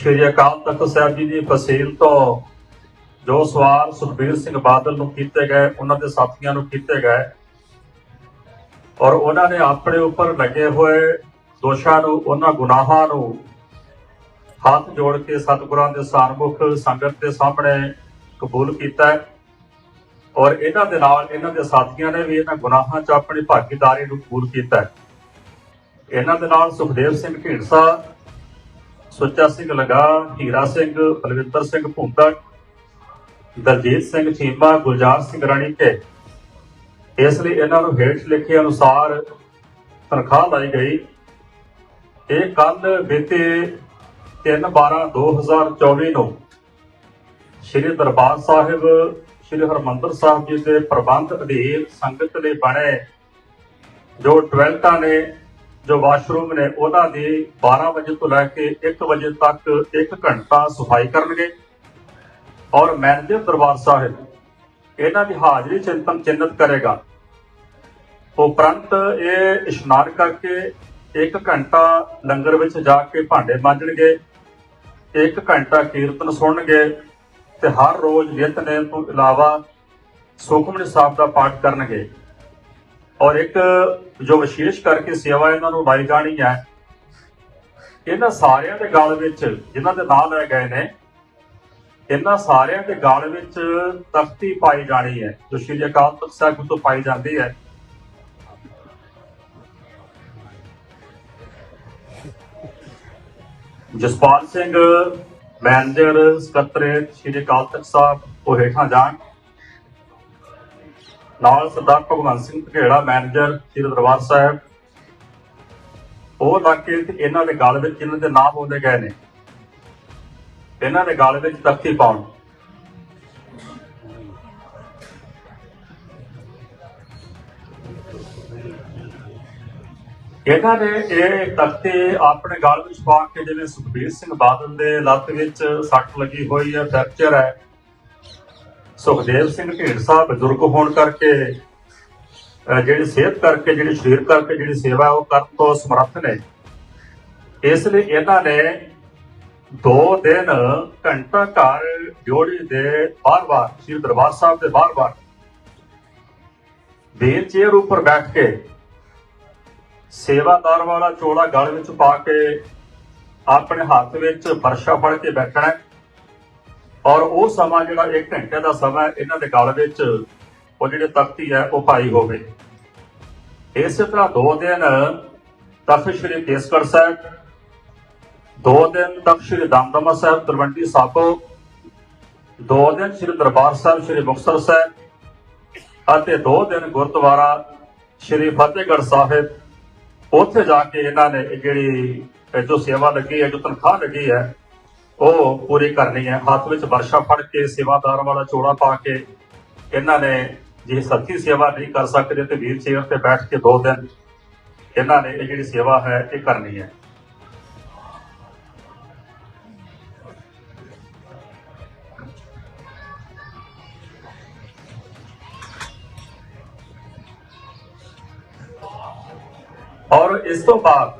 ਸ਼੍ਰੀ ਅਕਾਲ ਤਖਤ ਸਾਹਿਬ ਜੀ ਦੀ ਫਸੀਲ ਤੋਂ ਜੋ ਸਵਾਲ ਸੁਖਬੀਰ ਸਿੰਘ ਬਾਦਲ ਨੂੰ ਕੀਤੇ ਗਏ, ਉਹਨਾਂ ਦੇ ਸਾਥੀਆਂ ਨੂੰ ਕੀਤੇ ਗਏ ਔਰ ਉਹਨਾਂ ਨੇ ਆਪਣੇ ਉੱਪਰ ਲੱਗੇ ਹੋਏ ਦੋਸ਼ਾਂ ਨੂੰ, ਉਹਨਾਂ ਗੁਨਾਹਾਂ ਨੂੰ ਹੱਥ ਜੋੜ ਕੇ ਸਤਿਗੁਰਾਂ ਦੇ ਸਾਰਮੁਖ ਸੰਗਤ ਦੇ ਸਾਹਮਣੇ ਕਬੂਲ ਕੀਤਾ ਔਰ ਇਹਨਾਂ ਦੇ ਨਾਲ ਇਹਨਾਂ ਦੇ ਸਾਥੀਆਂ ਨੇ ਵੀ ਇਹਨਾਂ ਗੁਨਾਹਾਂ 'ਚ ਆਪਣੀ ਭਾਗੀਦਾਰੀ ਨੂੰ ਕਬੂਲ ਕੀਤਾ ਇਹਨਾਂ ਦੇ ਨਾਲ ਸੁਖਦੇਵ ਸਿੰਘ ਢੀਂਡਸਾ ਸੁੱਚਾ ਸਿੰਘ ਲੰਗਾ, ਹੀਰਾ ਸਿੰਘ, ਬਲਵਿੰਦਰ ਸਿੰਘ ਭੁੰਦੜ ਦਲਜੀਤ ਸਿੰਘ ਚੀਮਾ, ਗੁਲਜ਼ਾਰ ਸਿੰਘ ਰਾਣੀ ਰਾਣੀਕੇ ਇਸ ਲਈ ਇਹਨਾਂ ਨੂੰ ਹੇਠ ਲਿਖੇ ਅਨੁਸਾਰ ਤਨਖਾਹ ਲਾਈ ਗਈ। ਇਹ ਕੱਲ ਬੀਤੇ 3/12/2024 ਨੂੰ ਸ੍ਰੀ ਦਰਬਾਰ ਸਾਹਿਬ, ਸ੍ਰੀ ਹਰਮੰਦਰ ਸਾਹਿਬ ਜੀ ਦੇ ਪ੍ਰਬੰਧ ਅਧੀਨ ਸੰਗਤ ਲਈ ਬਣੇ, ਜੋ ਟਵੈਲਟਾਂ ਨੇ ਜੋ ਵਾਸ਼ਰੂਮ ਨੇ ਉਹਨਾਂ ਦੀ 12 ਵਜੇ ਤੋਂ ਲੈ ਕੇ 1 ਵਜੇ ਤੱਕ 1 ਘੰਟਾ ਸਫ਼ਾਈ ਕਰਨਗੇ। ਔਰ ਮੈਨੇਜਰ ਦਰਬਾਰ ਸਾਹਿਬ ਇਹਨਾਂ ਦੀ ਹਾਜ਼ਰੀ ਚਿੰਤਨ ਚਿੰਨਤ ਕਰੇਗਾ। ਉਪਰੰਤ ਇਹ ਇਸ਼ਨਾਨ ਕਰਕੇ 1 ਘੰਟਾ ਲੰਗਰ ਵਿੱਚ ਜਾ ਕੇ ਭਾਂਡੇ ਮਾਂਜਣਗੇ 1 ਘੰਟਾ ਕੀਰਤਨ ਸੁਣਨਗੇ ਤੇ ਹਰ ਰੋਜ਼ ਨਿਤਨੇਮ ਤੋਂ ਇਲਾਵਾ ਸੁਖਮਨੀ ਸਾਹਿਬ ਦਾ ਪਾਠ ਕਰਨਗੇ। ਔਰ ਇੱਕ ਜੋ ਵਿਸ਼ੇਸ਼ ਕਰਕੇ ਸੇਵਾ ਇਹਨਾਂ ਨੂੰ ਲਾਈ ਜਾਣੀ ਹੈ। ਇਹਨਾਂ ਸਾਰਿਆਂ ਦੇ ਗਲ ਵਿੱਚ ਜਿਨ੍ਹਾਂ ਦੇ ਨਾਂ ਲੈ ਗਏ ਨੇ, ਇਹਨਾਂ ਸਾਰਿਆਂ ਦੇ ਗਲ ਵਿੱਚ ਤਖਤੀ ਪਾਈ ਜਾਣੀ ਹੈ, ਜੋ ਸ਼੍ਰੀ ਅਕਾਲ ਤਖਤ ਸਾਹਿਬ ਤੋਂ ਪਾਈ ਜਾਂਦੀ ਹੈ। ਜਸਪਾਲ ਸਿੰਘ, ਮੈਨੇਜਰ, ਸਕੱਤਰੇਤ ਸ਼੍ਰੀ ਅਕਾਲ ਤਖਤ ਸਾਹਿਬ ਉਹ ਹੇਠਾਂ ਜਾਣ। ਨਾਲ ਸਰਦਾਰ ਭਗਵੰਤ ਸਿੰਘ ਧਕੇੜਾ ਮੈਨੇਜਰ ਸ੍ਰੀ ਦਰਬਾਰ ਸਾਹਿਬ। ਉਹ ਲੱਗ ਇਹਨਾਂ ਦੇ ਗਲ ਵਿੱਚ ਇਹਨਾਂ ਦੇ ਨਾਮ ਬੋਲੇ ਗਏ ਨੇ, ਇਹਨਾਂ ਦੇ ਗਲ ਵਿੱਚ ਤਖਤੀ ਪਾਉਣ। ਇਹਨਾਂ ਨੇ ਇਹ ਤਖਤੇ ਆਪਣੇ ਗਲ ਵਿੱਚ ਪਾ ਕੇ, ਜਿਵੇਂ ਸੁਖਬੀਰ ਸਿੰਘ ਬਾਦਲ ਦੇ ਲੱਤ ਵਿੱਚ ਸੱਟ ਲੱਗੀ ਹੋਈ ਹੈ ਫ੍ਰੈਕਚਰ ਹੈ। ਸੁਖਦੇਵ ਸਿੰਘ ਢੀਂਡਸਾ ਬਜ਼ੁਰਗ ਹੋਣ ਕਰਕੇ ਜਿਹੜੀ ਸਿਹਤ ਕਰਕੇ, ਜਿਹੜੀ ਸਰੀਰ ਕਰਕੇ ਜਿਹੜੀ ਸੇਵਾ ਉਹ ਕਰਨ ਤੋਂ ਸਮਰੱਥ ਨੇ। ਇਸ ਲਈ ਇਹਨਾਂ ਨੇ ਦੋ ਦਿਨ ਘੰਟਾ ਘਰ ਜੋੜੀ ਦੇ ਬਾਰ-ਬਾਰ ਸ੍ਰੀ ਦਰਬਾਰ ਸਾਹਿਬ ਦੇ ਬਾਰ-ਬਾਰ ਵੀਲ ਚੇਅਰ ਉੱਪਰ ਬੈਠ ਕੇ ਸੇਵਾਦਾਰ ਵਾਲਾ ਚੋਲਾ ਗਲ ਵਿੱਚ ਪਾ ਕੇ ਆਪਣੇ ਹੱਥ ਵਿੱਚ ਫਰਸ਼ਾ ਫੜ ਕੇ ਬੈਠਣਾ ਔਰ ਉਹ ਸਮਾਂ ਜਿਹੜਾ 1 ਘੰਟੇ ਦਾ ਸਮਾਂ ਇਹਨਾਂ ਦੇ ਗਲ ਵਿੱਚ ਉਹ ਜਿਹੜੇ ਤਖਤੀ ਹੈ, ਉਹ ਪਾਈ ਹੋਵੇ ਇਸੇ ਤਰ੍ਹਾਂ ਦੋ ਦਿਨ ਤਖਤ ਸ੍ਰੀ ਕੇਸਗੜ੍ਹ ਸਾਹਿਬ, ਦੋ ਦਿਨ ਤਖਤ ਸ੍ਰੀ ਦਮਦਮਾ ਸਾਹਿਬ, ਤਲਵੰਡੀ ਸਾਬੋ, ਦੋ ਦਿਨ ਸ੍ਰੀ ਦਰਬਾਰ ਸਾਹਿਬ, ਸ੍ਰੀ ਮੁਕਤਸਰ ਸਾਹਿਬ ਅਤੇ ਦੋ ਦਿਨ ਗੁਰਦੁਆਰਾ ਸ੍ਰੀ ਫਤਿਹਗੜ੍ਹ ਸਾਹਿਬ। ਉੱਥੇ ਜਾ ਕੇ ਇਹਨਾਂ ਨੇ ਜਿਹੜੀ ਜੋ ਸੇਵਾ ਲੱਗੀ ਹੈ, ਜੋ ਤਨਖਾਹ ਲੱਗੀ ਹੈ ਉਹ ਪੂਰੀ ਕਰਨੀ ਹੈ। ਹੱਥ ਵਿੱਚ ਵਰਸ਼ਾ ਫੜ ਕੇ, ਸੇਵਾਦਾਰ ਵਾਲਾ ਚੋੜਾ ਪਾ ਕੇ ਇਹਨਾਂ ਨੇ ਜੇ ਸੱਚੀ ਸੇਵਾ ਨਹੀਂ ਕਰ ਸਕਦੇ ਤੇ ਵੀਲ ਚੇਅਰ ਤੇ ਬੈਠ ਕੇ ਦੋ ਦਿਨ ਇਹਨਾਂ ਨੇ ਇਹ ਜਿਹੜੀ ਸੇਵਾ ਹੈ, ਇਹ ਕਰਨੀ ਹੈ। ਔਰ ਇਸ ਤੋਂ ਬਾਅਦ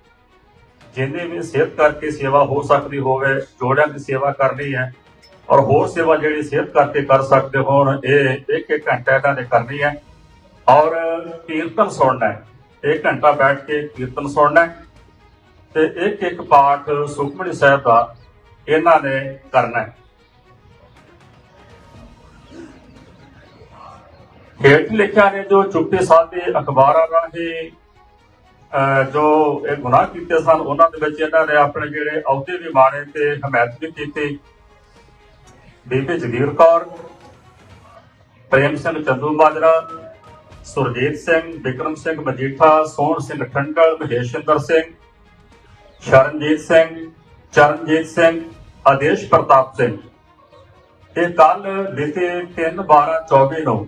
ਜਿੰਨੀ ਵੀ ਸਿਹਤ ਕਰਕੇ ਸੇਵਾ ਹੋ ਸਕਦੀ ਹੋਵੇ, ਜੋੜਿਆਂ ਦੀ ਸੇਵਾ ਕਰਨੀ ਹੈ, ਔਰ ਹੋਰ ਸੇਵਾ ਜਿਹੜੀ ਸਿਹਤ ਕਰਕੇ ਕਰ ਸਕਦੇ ਹੋਣ, ਇਹ ਇੱਕ ਇੱਕ ਘੰਟਾ ਇਹਨਾਂ ਨੇ ਕਰਨੀ ਹੈ। ਔਰ ਕੀਰਤਨ ਸੁਣਨਾ ਹੈ। ਇੱਕ ਘੰਟਾ ਬੈਠ ਕੇ ਕੀਰਤਨ ਸੁਣਨਾ ਹੈ। ਤੇ ਇੱਕ ਇੱਕ ਪਾਠ ਸੁਖਮਨੀ ਸਾਹਿਬ ਦਾ ਇਹਨਾਂ ਨੇ ਕਰਨਾ ਹੈ। ਹੇਠ ਲਿਖਿਆ ਨੇ ਜੋ ਚੁੱਪੇ ਸਾਧੇ ਅਖਬਾਰਾਂ ਰਾਹੀਂ ਜੋ ਇਹ ਗੁਨਾਹ ਕੀਤੇ ਸਨ, ਉਹਨਾਂ ਦੇ ਵਿੱਚ ਇਹਨਾਂ ਨੇ ਆਪਣੇ ਜਿਹੜੇ ਅਹੁਦੇ ਵੀ ਮਾਣੇ ਤੇ ਹਮਾਇਤ ਵੀ ਕੀਤੀ। ਬੀਬੀ ਜਗੀਰ ਕੌਰ, ਪ੍ਰੇਮ ਸਿੰਘ ਚੰਦੂ ਮਾਜਰਾ, ਸੁਰਜੀਤ ਸਿੰਘ, ਵਿਕਰਮ ਸਿੰਘ ਮਜੀਠਾ, ਸੋਹਣ ਸਿੰਘ ਠੰਡਲ ਮਹੇਸ਼ਿੰਦਰ ਸਿੰਘ, ਸ਼ਰਨਜੀਤ ਸਿੰਘ, ਚਰਨਜੀਤ ਸਿੰਘ, ਆਦੇਸ਼ ਪ੍ਰਤਾਪ ਸਿੰਘ। ਇਹ ਕੱਲ ਬੀਤੇ 3/12/24 ਨੂੰ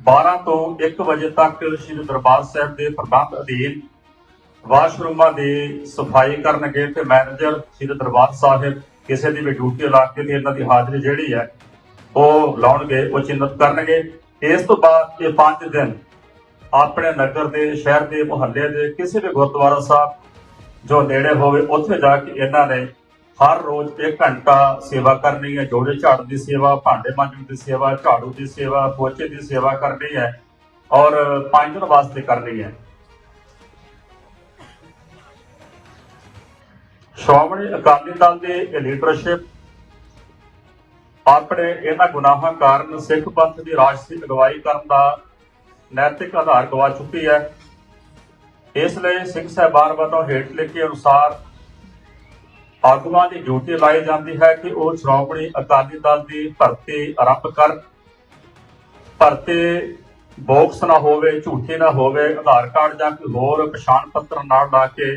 12 ਤੋਂ 1 ਵਜੇ ਤੱਕ ਸ੍ਰੀ ਦਰਬਾਰ ਸਾਹਿਬ ਦੇ ਪ੍ਰਬੰਧ ਅਧੀਨ ਵਾਸ਼ਰੂਮਾਂ ਦੀ ਸਫ਼ਾਈ ਕਰਨਗੇ ਤੇ ਮੈਨੇਜਰ ਸ੍ਰੀ ਦਰਬਾਰ ਸਾਹਿਬ ਕਿਸੇ ਦੀ ਵੀ ਡਿਊਟੀ ਲਾ ਕੇ ਤੇ ਇਹਨਾਂ ਦੀ ਹਾਜ਼ਰੀ ਜਿਹੜੀ ਹੈ, ਉਹ ਲਾਉਣਗੇ, ਉਹ ਚਿੰਨਤ ਕਰਨਗੇ। ਇਸ ਤੋਂ ਬਾਅਦ ਇਹ 5 ਦਿਨ ਆਪਣੇ ਨਗਰ ਦੇ, ਸ਼ਹਿਰ ਦੇ ਮੁਹੱਲੇ ਦੇ ਕਿਸੇ ਵੀ ਗੁਰਦੁਆਰਾ ਸਾਹਿਬ ਜੋ ਨੇੜੇ ਹੋਵੇ, ਉੱਥੇ ਜਾ ਕੇ ਇਹਨਾਂ ਨੇ ਹਰ ਰੋਜ਼ 1 ਘੰਟਾ ਸੇਵਾ ਕਰਨੀ ਹੈ। ਜੋੜੇ ਝਾੜ ਦੀ ਸੇਵਾ, ਭਾਂਡੇ ਮਾਂਜਣ ਦੀ ਸੇਵਾ, ਝਾੜੂ ਦੀ ਸੇਵਾ, ਪੋਚੇ ਦੀ ਸੇਵਾ ਕਰਨੀ ਹੈ ਔਰ ਪੰਜ ਦਿਨ ਵਾਸਤੇ ਕਰਨੀ ਹੈ। ਸ਼੍ਰੋਮਣੀ ਅਕਾਲੀ ਦਲ ਦੇ ਲੀਡਰਸ਼ਿਪ ਆਪਣੇ ਇਹਨਾਂ ਗੁਨਾਹਾਂ ਕਾਰਨ ਸਿੱਖ ਪੰਥ ਦੀ ਰਾਜਸੀ ਅਗਵਾਈ ਕਰਨ ਦਾ ਨੈਤਿਕ ਆਧਾਰ ਗਵਾ ਚੁੱਕੀ ਹੈ। ਇਸ ਲਈ ਸਿੰਘ ਸਾਹਿਬਾਨ ਵੱਲੋਂ ਹੇਠ ਲਿਖੇ ਅਨੁਸਾਰ ਆਗੂਆਂ ਦੀ ਡਿਊਟੀ ਲਾਈ ਜਾਂਦੀ ਹੈ ਕਿ ਉਹ ਸ਼੍ਰੋਮਣੀ ਅਕਾਲੀ ਦਲ ਦੀ ਭਰਤੀ ਆਰੰਭ ਕਰਨ ਭਰਤੀ ਬੋਕਸ ਨਾ ਹੋਵੇ, ਝੂਠੀ ਨਾ ਹੋਵੇ, ਆਧਾਰ ਕਾਰਡ ਜਾਂ ਕੋਈ ਹੋਰ ਪਛਾਣ ਪੱਤਰ ਨਾਲ ਲਾ ਕੇ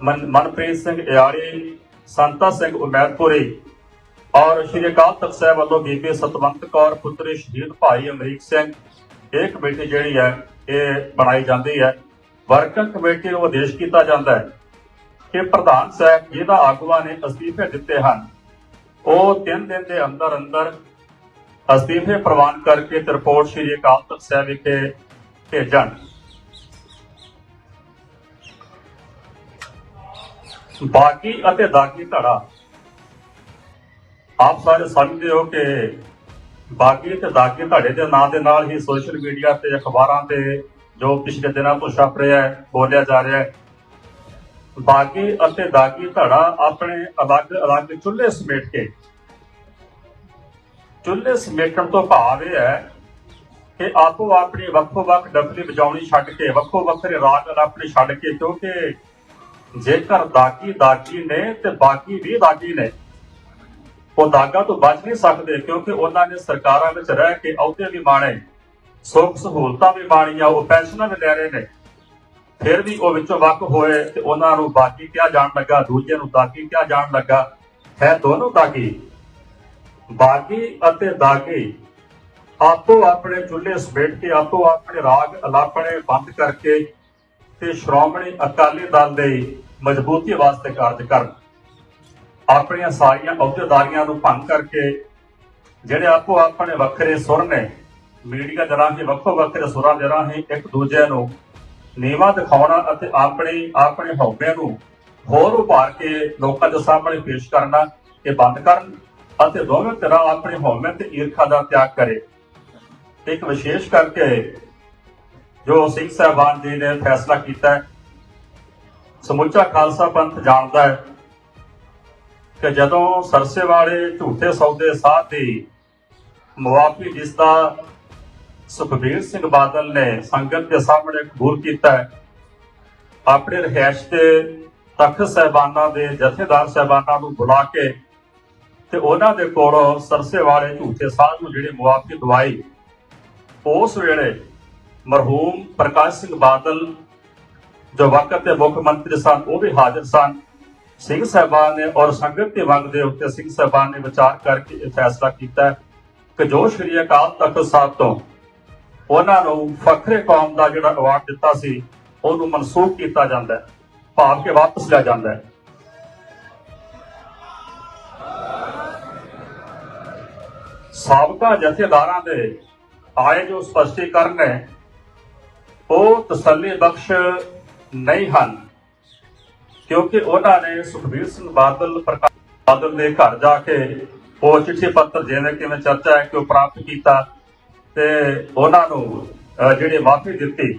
ਮਨਪ੍ਰੀਤ ਸਿੰਘ ਇਆਲੀ ਸੰਤਾ ਸਿੰਘ ਉਮੈਦਪੁਰੀ ਔਰ ਸ਼੍ਰੀ ਅਕਾਲ ਤਖਤ ਸਾਹਿਬ ਵੱਲੋਂ ਬੀਬੀ ਸਤਵੰਤ ਕੌਰ ਪੁੱਤਰੀ ਸ਼ਹੀਦ ਭਾਈ ਅਮਰੀਕ ਸਿੰਘ। ਇਹ ਕਮੇਟੀ ਜਿਹੜੀ ਹੈ, ਇਹ ਬਣਾਈ ਜਾਂਦੀ ਹੈ। ਵਰਕਿੰਗ ਕਮੇਟੀ ਨੂੰ ਆਦੇਸ਼ ਕੀਤਾ ਜਾਂਦਾ ਹੈ ਕਿ ਪ੍ਰਧਾਨ ਸਾਹਿਬ ਜਿਹਦਾ ਆਗੂਆਂ ਨੇ ਅਸਤੀਫੇ ਦਿੱਤੇ ਹਨ, ਉਹ 3 ਦਿਨ ਦੇ ਅੰਦਰ ਅੰਦਰ ਅਸਤੀਫੇ ਪ੍ਰਵਾਨ ਕਰਕੇ ਤੇ ਰਿਪੋਰਟ ਸ਼੍ਰੀ ਅਕਾਲ ਤਖਤ ਸਾਹਿਬ ਵਿਖੇ ਭੇਜਣ। ਬਾਕੀ ਅਤੇ ਦਾਗੀ ਧੜਾ। ਆਪ ਸਾਰੇ ਸਮਝਦੇ ਹੋ ਕਿ ਬਾਗੀ ਤੇ ਦਾਗੀ ਧੜੇ ਦੇ ਨਾਂ ਦੇ ਨਾਲ ਹੀ ਸੋਸ਼ਲ ਮੀਡੀਆ ਤੇ ਅਖਬਾਰਾਂ ਤੇ ਜੋ ਪਿਛਲੇ ਦਿਨਾਂ ਤੋਂ ਛਪ ਰਿਹਾ ਹੈ, ਬੋਲਿਆ ਜਾ ਰਿਹਾ ਹੈ। ਬਾਗੀ ਅਤੇ ਦਾਗੀ ਧੜਾ ਆਪਣੇ ਅਲੱਗ-ਅਲੱਗ ਚੁੱਲ੍ਹੇ ਸਮੇਟ ਕੇ। ਚੁੱਲ੍ਹੇ ਸਮੇਟਣ ਤੋਂ ਭਾਵ ਇਹ ਹੈ ਕਿ ਆਪੋ ਆਪਣੀ ਵੱਖੋ-ਵੱਖ ਡਫਲੀ ਵਜਾਉਣੀ ਛੱਡ ਕੇ, ਵੱਖੋ ਵੱਖਰੇ ਰਾਗ ਆਪਣੇ ਛੱਡ ਕੇ, ਕਿਉਂਕਿ ਜੇਕਰ ਦਾਗੀ ਦਾਗੀ ਨੇ ਤੇ ਬਾਕੀ ਵੀ ਦਾਗੀ ਨੇ, ਉਹ ਦਾਗਾ ਤੋਂ ਬਚ ਨਹੀਂ ਸਕਦੇ ਕਿਉਂਕਿ ਉਹਨਾਂ ਨੇ ਸਰਕਾਰਾਂ ਵਿੱਚ ਰਹਿ ਕੇ ਅਹੁਦੇ ਵੀ ਮਾਣੇ, ਸੁੱਖ ਸਹੂਲਤਾਂ ਵੀ ਮਾਣੀਆਂ, ਉਹ ਪੈਨਸ਼ਨਾਂ ਵੀ ਲੈ ਰਹੇ ਨੇ। ਫਿਰ ਵੀ ਉਹ ਵਿੱਚੋਂ ਵੱਖ ਹੋਏ ਤੇ ਉਹਨਾਂ ਨੂੰ ਬਾਕੀ ਕਿਹਾ ਜਾਣ ਲੱਗਾ, ਦੂਜੇ ਨੂੰ ਦਾਗੀ ਕਿਹਾ ਜਾਣ ਲੱਗਾ। ਹੈ ਦੋਨੋਂ ਦਾਗੀ। ਬਾਗੀ ਅਤੇ ਦਾਗੀ ਆਪੋ ਆਪਣੇ ਚੁੱਲ੍ਹੇ ਸਮੇਟ ਕੇ, ਆਪੋ ਆਪਣੇ ਰਾਗ ਅਲਾਪਣੇ ਬੰਦ ਕਰਕੇ ਤੇ ਸ਼੍ਰੋਮਣੀ ਅਕਾਲੀ ਦਲ ਦੇ ਮਜ਼ਬੂਤੀ ਵਾਸਤੇ ਕਾਰਜ ਕਰਨ। ਆਪਣੀਆਂ ਸਾਰੀਆਂ ਅਹੁਦੇਦਾਰੀਆਂ ਨੂੰ ਭੰਗ ਕਰਕੇ ਜਿਹੜੇ ਆਪੋ ਆਪਣੇ ਵੱਖਰੇ ਸੁਰ ਨੇ, ਮੀਡੀਆ ਦੇ ਰਾਹੀਂ ਵੱਖੋ ਵੱਖਰੇ ਸੁਰਾਂ ਦੇ ਰਾਹੀਂ ਇੱਕ ਦੂਜੇ ਨੂੰ ਨੀਵਾ ਦਿਖਾਉਣਾ ਅਤੇ ਆਪਣੇ ਆਪਣੇ ਹਉਮੈ ਨੂੰ ਹੋਰ ਉਭਾਰ ਕੇ ਲੋਕਾਂ ਦੇ ਸਾਹਮਣੇ ਪੇਸ਼ ਕਰਨਾ, ਇਹ ਬੰਦ ਕਰਨ ਅਤੇ ਦੋਵੇਂ ਤਰ੍ਹਾਂ ਆਪਣੇ ਹਉਮੈ ਤੇ ਈਰਖਾ ਦਾ ਤਿਆਗ ਕਰੇ। ਇੱਕ ਵਿਸ਼ੇਸ਼ ਕਰਕੇ ਜੋ ਸਿੰਘ ਸਾਹਿਬਾਨ ਜੀ ਨੇ ਫੈਸਲਾ ਕੀਤਾ ਸਮੁੱਚਾ ਖਾਲਸਾ ਪੰਥ ਜਾਣਦਾ ਹੈ ਕਿ ਜਦੋਂ ਸਰਸੇ ਵਾਲੇ ਝੂਠੇ ਸੌਦੇ ਸਾਹ ਦੀ ਮੁਆਫੀ ਜਿਸ ਦਾ ਸੁਖਬੀਰ ਸਿੰਘ ਬਾਦਲ ਨੇ ਸੰਗਤ ਦੇ ਸਾਹਮਣੇ ਕਬੂਲ ਕੀਤਾ ਆਪਣੇ ਰਹਿائش ਤੇ ਤਖਤ ਸਹਿਬਾਨਾਂ ਦੇ ਜਥੇਦਾਰ ਸਹਿਬਾਨਾਂ ਨੂੰ ਬੁਲਾ ਕੇ ਤੇ ਉਹਨਾਂ ਦੇ ਕੋਲੋਂ ਸਰਸੇ ਵਾਲੇ ਝੂਠੇ ਸਾਧ ਨੂੰ ਜਿਹੜੇ ਮੁਆਫੀ ਦਵਾਈ, ਉਸ ਵੇਲੇ ਮਰਹੂਮ ਪ੍ਰਕਾਸ਼ ਸਿੰਘ ਬਾਦਲ ਜੋ ਵਕਤ ਦੇ ਮੁੱਖ ਮੰਤਰੀ ਸਨ, ਉਹ ਵੀ ਹਾਜ਼ਰ ਸਨ। ਸਿੰਘ ਸਾਹਿਬਾਨ ਨੇ ਔਰ ਸੰਗਤ ਦੇ ਮੰਗ ਦੇ ਉੱਤੇ ਸਿੰਘ ਸਾਹਿਬਾਨ ਨੇ ਵਿਚਾਰ ਕਰਕੇ ਇਹ ਫੈਸਲਾ ਕੀਤਾ ਕਿ ਜੋ ਸ਼੍ਰੀ ਅਕਾਲ ਤਖਤ ਸਾਹਿਬ ਤੋਂ ਉਹਨਾਂ ਨੂੰ ਫਖਰੇ ਕੌਮ ਦਾ ਜਿਹੜਾ ਅਵਾਰਡ ਦਿੱਤਾ ਸੀ, ਉਹਨੂੰ ਮਨਸੂਖ ਕੀਤਾ ਜਾਂਦਾ ਹੈ, ਭਾਵ ਕਿ ਵਾਪਸ ਲਿਆ ਜਾਂਦਾ ਹੈ। ਸਾਬਕਾ ਜਥੇਦਾਰਾਂ ਦੇ ਆਏ ਜੋ ਸਪਸ਼ਟੀਕਰਨ ਹੈ ਉਹ ਤਸੱਲੀ ਬਖਸ਼ ਨਹੀਂ ਹਨ ਕਿਉਂਕਿ ਉਹਨਾਂ ਨੇ ਸੁਖਬੀਰ ਸਿੰਘ ਬਾਦਲ ਪ੍ਰਕਾਸ਼ ਬਾਦਲ ਦੇ ਘਰ ਜਾ ਕੇ ਉਹ ਚਿੱਠੀ ਪੱਤਰ ਜਿਵੇਂ ਕਿਵੇਂ ਚਰਚਾ ਹੈ ਕਿ ਉਹ ਪ੍ਰਾਪਤ ਕੀਤਾ ਤੇ ਉਹਨਾਂ ਨੂੰ ਅਹ, ਜਿਹੜੀ ਮਾਫੀ ਦਿੱਤੀ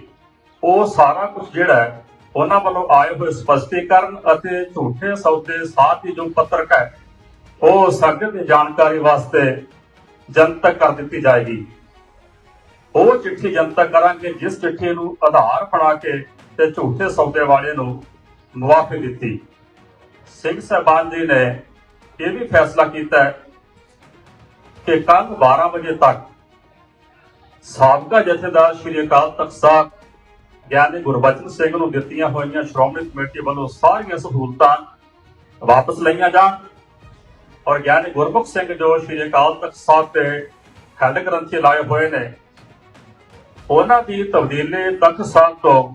ਉਹ ਸਾਰਾ ਕੁਝ ਜਿਹੜਾ ਉਹਨਾਂ ਵੱਲੋਂ ਆਏ ਹੋਏ ਸਪਸ਼ਟੀਕਰਨ ਅਤੇ ਝੂਠੇ ਸੌਦੇ ਸਾਥ ਹੀ ਜੋ ਪੱਤਰਕ ਹੈ ਉਹ ਸੰਗਤ ਦੀ ਜਾਣਕਾਰੀ ਵਾਸਤੇ ਜਨਤਕ ਕਰ ਦਿੱਤੀ ਜਾਏਗੀ। ਉਹ ਚਿੱਠੀ ਜਨਤਕ ਕਰਾਂਗੇ ਜਿਸ ਚਿੱਠੀ ਨੂੰ ਆਧਾਰ ਬਣਾ ਕੇ ਤੇ ਝੂਠੇ ਸੌਦੇ ਵਾਲੇ ਨੂੰ ਮੁਆਫੀ ਦਿੱਤੀ। ਸਿੰਘ ਸਾਹਿਬਾਨ ਜੀ ਨੇ ਇਹ ਵੀ ਫੈਸਲਾ ਕੀਤਾ ਕਿ ਕੱਲ 12 ਵਜੇ ਤੱਕ ਸਾਬਕਾ ਜਥੇਦਾਰ ਸ਼੍ਰੀ ਅਕਾਲ ਤਖਤ ਸਾਹਿਬ, ਗਿਆਨੀ ਗੁਰਬਚਨ ਸਿੰਘ ਨੂੰ ਦਿੱਤੀਆਂ ਹੋਈਆਂ ਸ਼੍ਰੋਮਣੀ ਕਮੇਟੀ ਵੱਲੋਂ ਸਾਰੀਆਂ ਸਹੂਲਤਾਂ ਵਾਪਸ ਲਈਆਂ ਜਾਣ ਔਰ ਗਿਆਨੀ ਗੁਰਮੁਖ ਸਿੰਘ ਜੋ ਸ਼੍ਰੀ ਅਕਾਲ ਤਖਤ ਸਾਹਿਬ ਦੇ ਹੈੱਡ ਗ੍ਰੰਥੀ ਲਾਏ ਹੋਏ ਨੇ, ਉਹਨਾਂ ਦੀ ਤਬਦੀਲੀ ਤਖਤ ਸਾਹਿਬ ਤੋਂ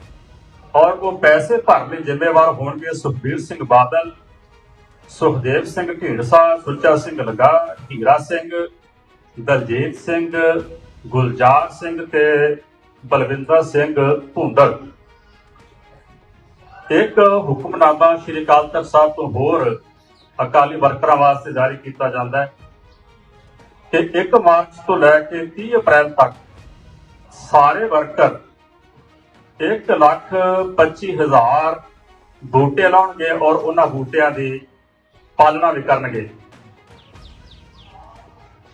ਔਰ ਉਹ ਪੈਸੇ ਭਰਨ ਲਈ ਜ਼ਿੰਮੇਵਾਰ ਹੋਣਗੇ ਸੁਖਬੀਰ ਸਿੰਘ ਬਾਦਲ, ਸੁਖਦੇਵ ਸਿੰਘ ਢੀਂਡਸਾ, ਸੁੱਚਾ ਸਿੰਘ ਲਗਾ ਹੀਰਾ ਸਿੰਘ, ਦਲਜੀਤ ਸਿੰਘ, ਗੁਲਜ਼ਾਰ ਸਿੰਘ ਤੇ ਬਲਵਿੰਦਰ ਸਿੰਘ ਭੁੰਦੜ ਇੱਕ ਹੁਕਮਨਾਮਾ ਸ਼੍ਰੀ ਅਕਾਲ ਤਖਤ ਸਾਹਿਬ ਤੋਂ ਹੋਰ ਅਕਾਲੀ ਵਰਕਰਾਂ ਵਾਸਤੇ ਜਾਰੀ ਕੀਤਾ ਜਾਂਦਾ ਹੈ ਕਿ 1 ਮਾਰਚ ਤੋਂ ਲੈ ਕੇ 30 ਅਪ੍ਰੈਲ ਤੱਕ ਸਾਰੇ ਵਰਕਰ 1 ਲੱਖ 25 ਹਜ਼ਾਰ ਬੂਟੇ ਲਾਉਣਗੇ ਔਰ ਉਹਨਾਂ ਬੂਟਿਆਂ ਦੀ ਪਾਲਣਾ ਵੀ ਕਰਨਗੇ।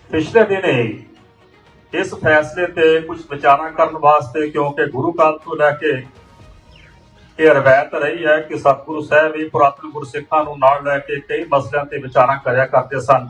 ਪਿਛਲੇ ਦਿਨੇ ਇਸ ਫੈਸਲੇ ਤੇ ਕੁਝ ਵਿਚਾਰਾਂ ਕਰਨ ਵਾਸਤੇ ਕਿਉਂਕਿ ਗੁਰੂ ਕਾਲ ਤੋਂ ਲੈ ਕੇ ਇਹ ਰਵਾਇਤ ਰਹੀ ਹੈ ਕਿ ਸਤਿਗੁਰੂ ਸਾਹਿਬ ਵੀ ਪੁਰਾਤਨ ਗੁਰਸਿੱਖਾਂ ਨੂੰ ਨਾਲ ਲੈ ਕੇ ਕਈ ਮਸਲਿਆਂ ਤੇ ਵਿਚਾਰਾਂ ਕਰਿਆ ਕਰਦੇ ਸਨ।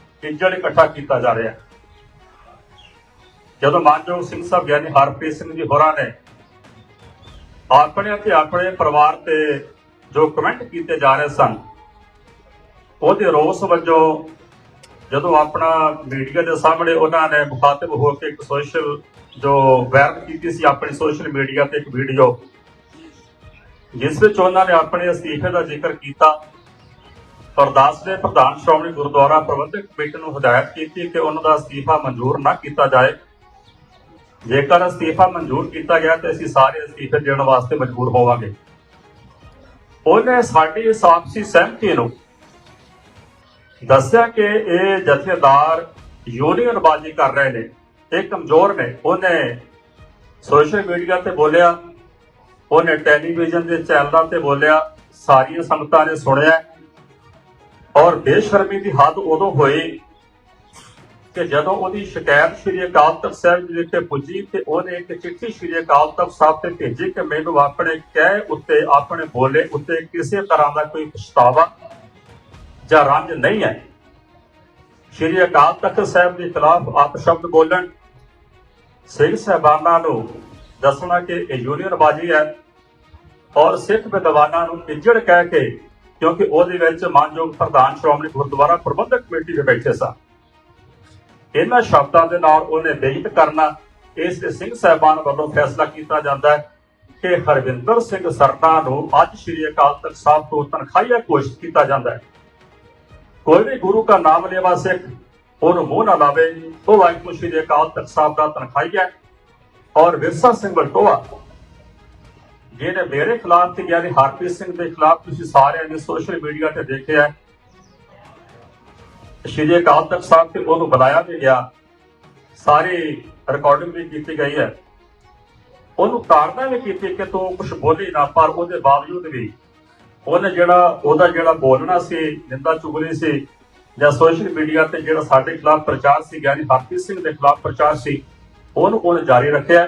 ਇੱਜੜ ਇਕੱਠਾ ਕੀਤਾ ਜਾ ਰਿਹਾ ਜਦੋਂ ਮਾਨਯੋਗ ਸਿੰਘ ਸਾਹਿਬ ਗਿਆਨੀ ਹਰਪ੍ਰੀਤ ਸਿੰਘ ਜੀ ਹੋਰਾਂ ਨੇ ਆਪਣੇ ਅਤੇ ਆਪਣੇ ਪਰਿਵਾਰ ਤੇ ਜੋ ਕਮੈਂਟ ਕੀਤੇ ਜਾ ਰਹੇ ਸਨ, ਉਹਦੇ ਰੋਸ ਵਜੋਂ ਜਦੋਂ ਆਪਣਾ ਮੀਡੀਆ ਦੇ ਸਾਹਮਣੇ ਉਹਨਾਂ ਨੇ ਮੁਖਾਤਬ ਹੋ ਕੇ ਇੱਕ ਸੋਸ਼ਲ ਜੋ ਵਾਇਰਲ ਕੀਤੀ ਸੀ, ਆਪਣੀ ਸੋਸ਼ਲ ਮੀਡੀਆ ਤੇ ਇੱਕ ਵੀਡੀਓ ਜਿਸ ਵਿੱਚ ਉਹਨਾਂ ਨੇ ਆਪਣੇ ਅਸਤੀਫੇ ਦਾ ਜ਼ਿਕਰ ਕੀਤਾ। ਅਰਦਾਸ ਦੇ ਪ੍ਰਧਾਨ ਸ਼੍ਰੋਮਣੀ ਗੁਰਦੁਆਰਾ ਪ੍ਰਬੰਧਕ ਕਮੇਟੀ ਨੂੰ ਹਦਾਇਤ ਕੀਤੀ ਕਿ ਉਹਨਾਂ ਦਾ ਅਸਤੀਫਾ ਮਨਜ਼ੂਰ ਨਾ ਕੀਤਾ ਜਾਏ। ਜੇਕਰ ਅਸਤੀਫਾ ਮਨਜ਼ੂਰ ਕੀਤਾ ਗਿਆ ਤਾਂ ਅਸੀਂ ਸਾਰੇ ਅਸਤੀਫੇ ਦੇਣ ਵਾਸਤੇ ਮਜਬੂਰ ਹੋਵਾਂਗੇ। ਉਹਨੇ ਸਾਡੀ ਇਸ ਆਪਸੀ ਸਹਿਮਤੀ ਨੂੰ ਦੱਸਿਆ ਕਿ ਇਹ ਜਥੇਦਾਰ ਯੂਨੀਅਨਬਾਜ਼ੀ ਕਰ ਰਹੇ ਨੇ। ਇਹ ਕਮਜ਼ੋਰ ਨੇ। ਉਹਨੇ ਸੋਸ਼ਲ ਮੀਡੀਆ ਤੇ ਬੋਲਿਆ। ਉਹਨੇ ਟੈਲੀਵਿਜ਼ਨ ਦੇ ਚੈਨਲਾਂ ਤੇ ਬੋਲਿਆ। ਸਾਰੀਆਂ ਸੰਗਤਾਂ ਨੇ ਸੁਣਿਆ। ਔਰ ਬੇਸ਼ਰਮੀ ਦੀ ਹੱਦ ਉਦੋਂ ਹੋਈ ਕਿ ਜਦੋਂ ਉਹਦੀ ਸ਼ਿਕਾਇਤ ਸ਼੍ਰੀ ਅਕਾਲ ਤਖਤ ਸਾਹਿਬ ਜੀ ਵਿਖੇ ਪੁੱਜੀ ਤੇ ਉਹਨੇ ਇੱਕ ਚਿੱਠੀ ਸ਼੍ਰੀ ਅਕਾਲ ਤਖਤ ਸਾਹਿਬ ਤੇ ਭੇਜੀ ਕਿ ਮੈਨੂੰ ਆਪਣੇ ਕਹਿ ਉੱਤੇ, ਆਪਣੇ ਬੋਲੇ ਉੱਤੇ ਕਿਸੇ ਤਰ੍ਹਾਂ ਦਾ ਕੋਈ ਪਛਤਾਵਾ ਜਾਂ ਰੰਜ ਨਹੀਂ ਹੈ। ਸ਼੍ਰੀ ਅਕਾਲ ਤਖਤ ਸਾਹਿਬ ਦੇ ਖਿਲਾਫ ਆਪ ਸ਼ਬਦ ਬੋਲਣ, ਸਿੰਘ ਸਾਹਿਬਾਨਾਂ ਨੂੰ ਦੱਸਣਾ ਕਿ ਇਹ ਯੂਨੀਅਨਬਾਜ਼ੀ ਹੈ ਔਰ ਸਿੱਖ ਵਿਦਵਾਨਾਂ ਨੂੰ ਇੱਜੜ ਕਹਿ ਕੇ ਕਿਉਂਕਿ ਉਹਦੇ ਵਿੱਚ ਮਾਨਯੋਗ ਪ੍ਰਧਾਨ ਸ਼੍ਰੋਮਣੀ ਗੁਰਦੁਆਰਾ ਪ੍ਰਬੰਧਕ ਕਮੇਟੀ ਦੇ ਬੈਠੇ ਸਨ ਇਹਨਾਂ ਸ਼ਬਦਾਂ ਦੇ ਨਾਲ ਉਹਨੇ ਬੇਇੱਜ਼ਤ ਕਰਨਾ, ਇਸ ਸਿੰਘ ਸਾਹਿਬਾਨ ਵੱਲੋਂ ਫੈਸਲਾ ਕੀਤਾ ਜਾਂਦਾ ਹੈ ਕਿ ਹਰਵਿੰਦਰ ਸਿੰਘ ਸਰਨਾ ਨੂੰ ਅੱਜ ਸ਼੍ਰੀ ਅਕਾਲ ਤਖਤ ਸਾਹਿਬ ਤੋਂ ਤਨਖਾਹੀਆ ਘੋਸ਼ਿਤ ਕੀਤਾ ਜਾਂਦਾ ਹੈ। ਕੋਈ ਵੀ ਗੁਰੂ ਦਾ ਨਾਮ ਲੈਵਾ ਸਿੱਖ, ਉਹਨੂੰ ਮੂੰਹ ਨਾ ਲਾਵੇ, ਉਹ ਵਾਹਿਗੁਰੂ ਸ਼੍ਰੀ ਅਕਾਲ ਤਖਤ ਸਾਹਿਬ ਦਾ ਤਨਖਾਹੀਆ ਹੈ। ਔਰ ਵਿਰਸਾ ਸਿੰਘ ਬਲਟੋਆ ਜਿਹਨੇ ਮੇਰੇ ਖਿਲਾਫ ਤੇ ਯਾਨੀ ਹਰਪ੍ਰੀਤ ਸਿੰਘ ਦੇ ਖਿਲਾਫ ਤੁਸੀਂ ਸਾਰਿਆਂ ਨੇ ਸੋਸ਼ਲ ਮੀਡੀਆ ਤੇ ਦੇਖਿਆ ਸ਼੍ਰੀ ਅਕਾਲ ਤਖਤ ਸਾਹਿਬ ਤੇ ਉਹਨੂੰ ਬੁਲਾਇਆ ਵੀ ਗਿਆ। ਸਾਰੀ ਰਿਕਾਰਡਿੰਗ ਵੀ ਕੀਤੀ ਗਈ ਹੈ। ਉਹਨੂੰ ਤਾੜਨਾ ਵੀ ਕੀਤੀ ਕਿ ਤੂੰ ਕੁਝ ਬੋਲੀ ਨਾ, ਪਰ ਉਹਦੇ ਬਾਵਜੂਦ ਵੀ ਉਹਨੇ ਜਿਹੜਾ, ਉਹਦਾ ਜਿਹੜਾ ਬੋਲਣਾ ਸੀ, ਨਿੰਦਾ ਚੁਗਲੀ ਸੀ, ਜਾਂ ਸੋਸ਼ਲ ਮੀਡੀਆ ਤੇ ਜਿਹੜਾ ਸਾਡੇ ਖਿਲਾਫ ਪ੍ਰਚਾਰ ਸੀ ਗਿਆਨੀ ਹਰਪ੍ਰੀਤ ਸਿੰਘ ਦੇ ਖਿਲਾਫ ਪ੍ਰਚਾਰ ਸੀ, ਉਹਨੂੰ ਉਹਨੇ ਜਾਰੀ ਰੱਖਿਆ।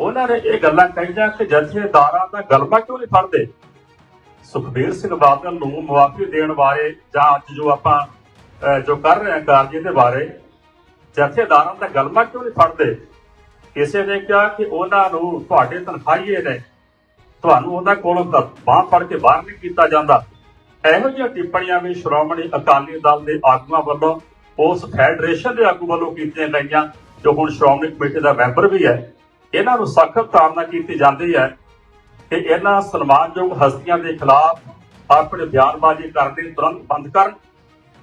ਉਹਨਾਂ ਨੇ ਇਹ ਗੱਲਾਂ ਕਹੀਆਂ ਕਿ ਜਥੇਦਾਰਾਂ ਦਾ ਗਲਮਾ ਕਿਉਂ ਨਹੀਂ ਫੜਦੇ? ਸੁਖਬੀਰ ਸਿੰਘ ਬਾਦਲ ਨੂੰ ਮੁਆਫੀ ਦੇਣ ਬਾਰੇ ਜਾਂ ਅੱਜ ਜੋ ਆਪਾਂ ਜੋ ਕਰ ਰਹੇ ਹਾਂ ਕਾਰਜ ਦੇ ਬਾਰੇ ਜਥੇਦਾਰਾਂ ਦਾ ਗਲਮਾ ਕਿਉਂ ਨਹੀਂ ਫੜਦੇ? ਕਿਸੇ ਨੇ ਕਿਹਾ ਕਿ ਉਹਨਾਂ ਨੂੰ ਤੁਹਾਡੇ ਤਨਖਾਹੀਏ ਨੇ, ਤੁਹਾਨੂੰ ਉਹਨਾਂ ਕੋਲੋਂ ਬਾਹ ਫੜ ਕੇ ਬਾਹਰ ਨਹੀਂ ਕੀਤਾ ਜਾਂਦਾ। ਇਹੋ ਜਿਹੀਆਂ ਟਿੱਪਣੀਆਂ ਵੀ ਸ਼੍ਰੋਮਣੀ ਅਕਾਲੀ ਦਲ ਦੇ ਆਗੂਆਂ ਵੱਲੋਂ, ਉਸ ਫੈਡਰੇਸ਼ਨ ਦੇ ਆਗੂ ਵੱਲੋਂ ਕੀਤੀਆਂ ਗਈਆਂ, ਜੋ ਹੁਣ ਸ਼੍ਰੋਮਣੀ ਕਮੇਟੀ ਦਾ ਮੈਂਬਰ ਵੀ ਹੈ। ਇਹਨਾਂ ਨੂੰ ਸਖਤ ਤਾੜਨਾ ਕੀਤੀ ਜਾਂਦੀ ਹੈ ਕਿ ਇਹਨਾਂ ਸਨਮਾਨਯੋਗ ਹਸਤੀਆਂ ਦੇ ਖਿਲਾਫ ਆਪਣੇ ਬਿਆਨਬਾਜ਼ੀ ਕਰਨੀ ਤੁਰੰਤ ਬੰਦ ਕਰਨ।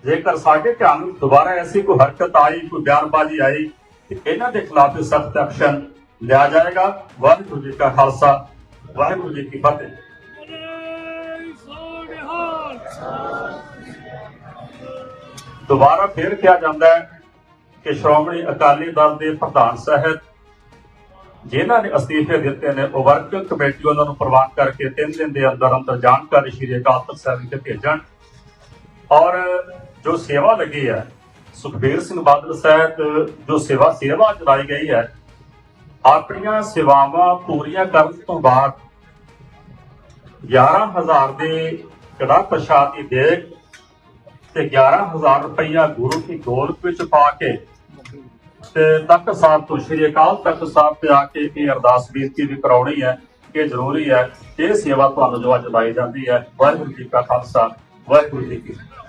ਜੇਕਰ ਸਾਡੇ ਧਿਆਨ ਨੂੰ ਦੁਬਾਰਾ ਐਸੀ ਕੋਈ ਹਰਕਤ ਆਈ, ਕੋਈ ਬਿਆਨਬਾਜ਼ੀ ਆਈ, ਤੇ ਇਹਨਾਂ ਦੇ ਖਿਲਾਫ ਸਖਤ ਐਕਸ਼ਨ ਲਿਆ ਜਾਏਗਾ। ਵਾਹਿਗੁਰੂ ਜੀ ਕਾ ਖਾਲਸਾ, ਵਾਹਿਗੁਰੂ ਜੀ ਕੀ ਫਤਿਹ। ਦੁਬਾਰਾ ਫੇਰ ਕਿਹਾ ਜਾਂਦਾ ਹੈ ਕਿ ਸ਼੍ਰੋਮਣੀ ਅਕਾਲੀ ਦਲ ਦੇ ਪ੍ਰਧਾਨ ਸਾਹਿਬ ਜਿਨ੍ਹਾਂ ਨੇ ਅਸਤੀਫੇ ਦਿੱਤੇ ਨੇ, ਉਹ ਵਰਕਿੰਗ ਕਮੇਟੀ ਉਹਨਾਂ ਨੂੰ ਪ੍ਰਵਾਨ ਕਰਕੇ ਤਿੰਨ ਦਿਨ ਦੇ ਅੰਦਰ ਅੰਦਰ ਜਾਣਕਾਰੀ ਸ਼੍ਰੀ ਅਕਾਲ ਤਖਤ ਸਾਹਿਬ ਵਿਖੇ ਭੇਜਣ। ਔਰ ਜੋ ਸੇਵਾ ਲੱਗੀ ਹੈ, ਸੁਖਬੀਰ ਸਿੰਘ ਬਾਦਲ ਸਾਹਿਬ, ਜੋ ਸੇਵਾ ਸੇਵਾ ਚਲਾਈ ਗਈ ਹੈ, ਆਪਣੀਆਂ ਸੇਵਾਵਾਂ ਪੂਰੀਆਂ ਕਰਨ ਤੋਂ ਬਾਅਦ 11000 ਦੇ ਕੜਾ ਪ੍ਰਸ਼ਾਦ ਦੀ ਦੇਗ ਤੇ 11000 ਰੁਪਈਆ ਗੁਰੂ ਕੀ ਗੋਲਕ ਵਿੱਚ ਪਾ ਕੇ ਤਖਤ ਸਾਹਿਬ ਤੋਂ ਸ਼੍ਰੀ ਅਕਾਲ ਤਖਤ ਸਾਹਿਬ ਤੇ ਆ ਕੇ ਇਹ ਅਰਦਾਸ ਬੇਨਤੀ ਵੀ ਕਰਾਉਣੀ ਹੈ ਇਹ ਜ਼ਰੂਰੀ ਹੈ ਇਹ ਸੇਵਾ ਤੁਹਾਨੂੰ ਜੋ ਅੱਜ ਲਾਈ ਜਾਂਦੀ ਹੈ, ਵਾਹਿਗੁਰੂ ਜੀ ਕਾ ਖਾਲਸਾ, ਵਾਹਿਗੁਰੂ ਜੀ ਕੀ ਫਤਿਹ।